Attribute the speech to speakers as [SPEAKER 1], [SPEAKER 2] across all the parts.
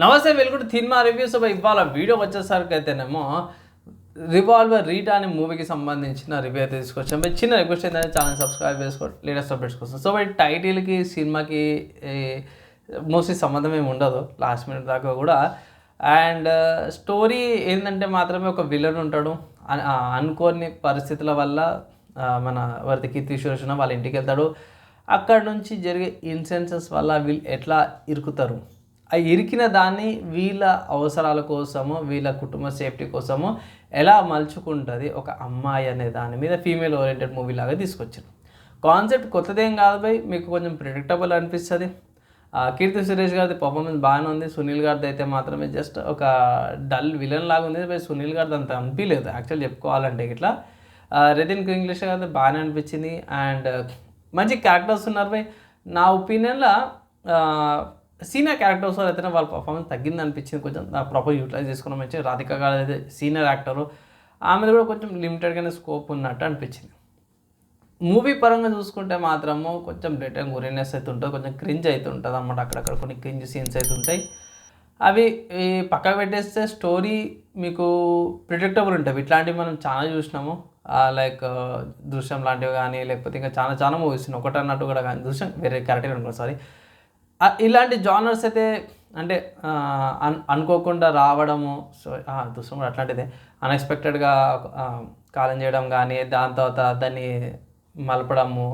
[SPEAKER 1] నమస్తే వెలుగుడు cinema reviews ఇవాళ వీడియో వచ్చేసరికి అయితేనేమో రివాల్వర్ రీటా అనే మూవీకి సంబంధించిన రివ్యూ అయితే తీసుకొచ్చాం. బట్ చిన్న రిక్వెస్ట్ ఏంటంటే ఛానల్ సబ్స్క్రైబ్ చేసుకోండి లేటెస్ట్ అప్డేట్స్ కోసం. సో బట్ టైటిల్కి సినిమాకి మోస్ట్లీ సంబంధం ఏమి ఉండదు లాస్ట్ మినిట్ దాకా కూడా. అండ్ స్టోరీ ఏంటంటే మాత్రమే ఒక విలన్ ఉంటాడు. అనుకోని పరిస్థితుల వల్ల మన వరద కీర్తి వాళ్ళ ఇంటికి వెళ్తాడు. అక్కడ నుంచి జరిగే ఇన్సిడెన్సెస్ వల్ల వీళ్ళు ఎట్లా ఇరుకుతారు? ఆ ఇరికిన దాన్ని వీళ్ళ అవసరాల కోసము వీళ్ళ కుటుంబ సేఫ్టీ కోసము ఎలా మలుచుకుంటుంది ఒక అమ్మాయి అనే దాని మీద ఫీమేల్ ఓరియంటెడ్ మూవీ లాగా తీసుకొచ్చారు. కాన్సెప్ట్ కొత్తదేం కాదు భయ్ మీకు కొంచెం ప్రిడిక్టబుల్ అనిపిస్తుంది. కీర్తి సురేష్ గారిది పర్ఫార్మెన్స్ బాగానే ఉంది. సునీల్ గారిది అయితే మాత్రమే జస్ట్ ఒక డల్ విలన్ లాగా ఉంది. బై సునీల్ గారిది అంత అనిపించలేదు యాక్చువల్ చెప్పుకోవాలంటే ఇట్లా. రెదిన్ ఇంగ్లీష్ గారిది బాగానే అనిపించింది. అండ్ మంచి క్యారెక్టర్స్ ఉన్నారు భయ్. నా ఒపీనియన్లో సీనియర్ క్యారెక్టర్స్ అయితేనే వాళ్ళ పర్ఫార్మెన్స్ తగ్గింది అనిపించింది. కొంచెం ప్రాపర్ యూటిలైజ్ చేసుకున్న. మంచి రాధిక గారు అయితే సీనియర్ యాక్టరు ఆమెది కూడా కొంచెం లిమిటెడ్గానే స్కోప్ ఉన్నట్టు అనిపించింది. మూవీ పరంగా చూసుకుంటే మాత్రము కొంచెం రిటర్న్ గురినెస్ అయితే ఉంటుంది. కొంచెం క్రింజ్ అయితే ఉంటుంది అన్నమాట. అక్కడక్కడ కొన్ని క్రింజ్ సీన్స్ అయితే ఉంటాయి. అవి పక్కకు పెట్టేస్తే స్టోరీ మీకు ప్రిడిక్టబుల్ ఉంటుంది. ఇట్లాంటివి మనం చాలా చూసినాము. లైక్ దృశ్యం లాంటివి కానీ లేకపోతే ఇంకా చాలా చాలా మూవీస్ ఒకటి అన్నట్టు కూడా కానీ దృశ్యం వేరే క్యారెక్టర్ అనుకో సారీ ఇలాంటి జానర్స్ అయితే అంటే అనుకోకుండా రావడము సో ఆ, కూడా అట్లాంటిదే. అన్ఎక్స్పెక్టెడ్గా కాలం చేయడం కానీ దాని తర్వాత దాన్ని మలపడము.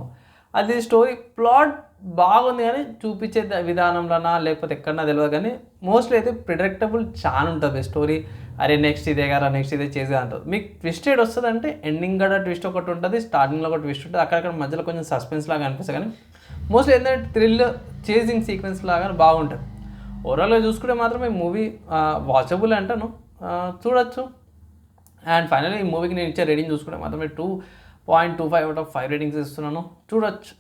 [SPEAKER 1] అది స్టోరీ ప్లాట్ బాగుంది కానీ చూపించే విధానంలోనా లేకపోతే ఎక్కడన్నా తెలియదు కానీ మోస్ట్లీ అయితే ప్రిడక్టబుల్ చాలా ఉంటుంది స్టోరీ అరే నెక్స్ట్ ఇదే కదా నెక్స్ట్ ఇదే చేసేది అంటారు. మీకు ట్విస్టెడ్ వస్తుంది అంటే ఎండింగ్ కూడా ట్విస్ట్ ఒకటి ఉంటుంది స్టార్టింగ్లో ఒక ట్విస్ట్ ఉంటుంది అక్కడక్కడ మధ్యలో కొంచెం సస్పెన్స్ లాగా అనిపిస్తుంది కానీ మోస్ట్లీ ఏంటంటే థ్రిల్ చేసింగ్ సీక్వెన్స్ లాగా బాగుంటుంది. ఓవరాల్గా చూసుకుంటే మాత్రమే మూవీ వాచబుల్ అంటాను. చూడొచ్చు. అండ్ ఫైనల్లీ ఈ మూవీకి నేను ఇచ్చే రేటింగ్ చూసుకుంటే మాత్రమే two point two five out of five ratings ఇస్తున్నాను. చూడొచ్చు.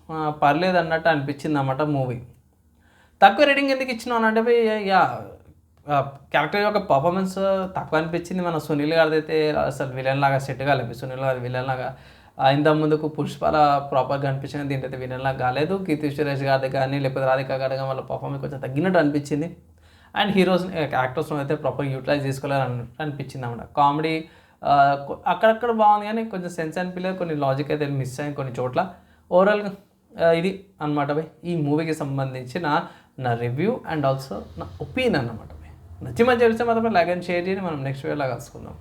[SPEAKER 1] పర్లేదు అన్నట్టు అనిపించింది అన్నమాట మూవీ తక్కువ రేటింగ్ ఎందుకు ఇచ్చినాను అంటే యా క్యారెక్టర్ యొక్క పర్ఫార్మెన్స్ తక్కువ అనిపించింది మన సునీల్ గారిది అయితే అసలు విలన్ లాగా సెట్ కాలేదు. సునీల్ గారి విలన్ లాగా ఇంత ముందుకు పుష్పాల ప్రాపర్గా అనిపించింది దీంట్లో వినలా కాలేదు. కీర్తి సురేష్ గారి కానీ లేకపోతే రాధిక గారి కానీ వాళ్ళ పర్ఫార్మెన్స్ కొంచెం తగ్గినట్టు అనిపించింది. అండ్ హీరోస్ యాక్టర్స్ అయితే ప్రాపర్ యూటిలైజ్ చేసుకోవాలని అనిపించింది అన్నమాట. కామెడీ అక్కడక్కడ బాగుంది కానీ కొంచెం సెన్స్ అనిపించలేదు. కొన్ని లాజిక్ అయితే మిస్ అయింది కొన్ని చోట్ల. ఓవరాల్గా ఇది అనమాట ఈ మూవీకి సంబంధించిన నా రివ్యూ అండ్ ఆల్సో నా ఒపీనియన్ అనమాట నచ్చి మంచి తెలిస్తే మాత్రమే లైక్ అండ్ షేర్ చేయండి. మనం నెక్స్ట్ వీడియోలో కలుసుకుందాం.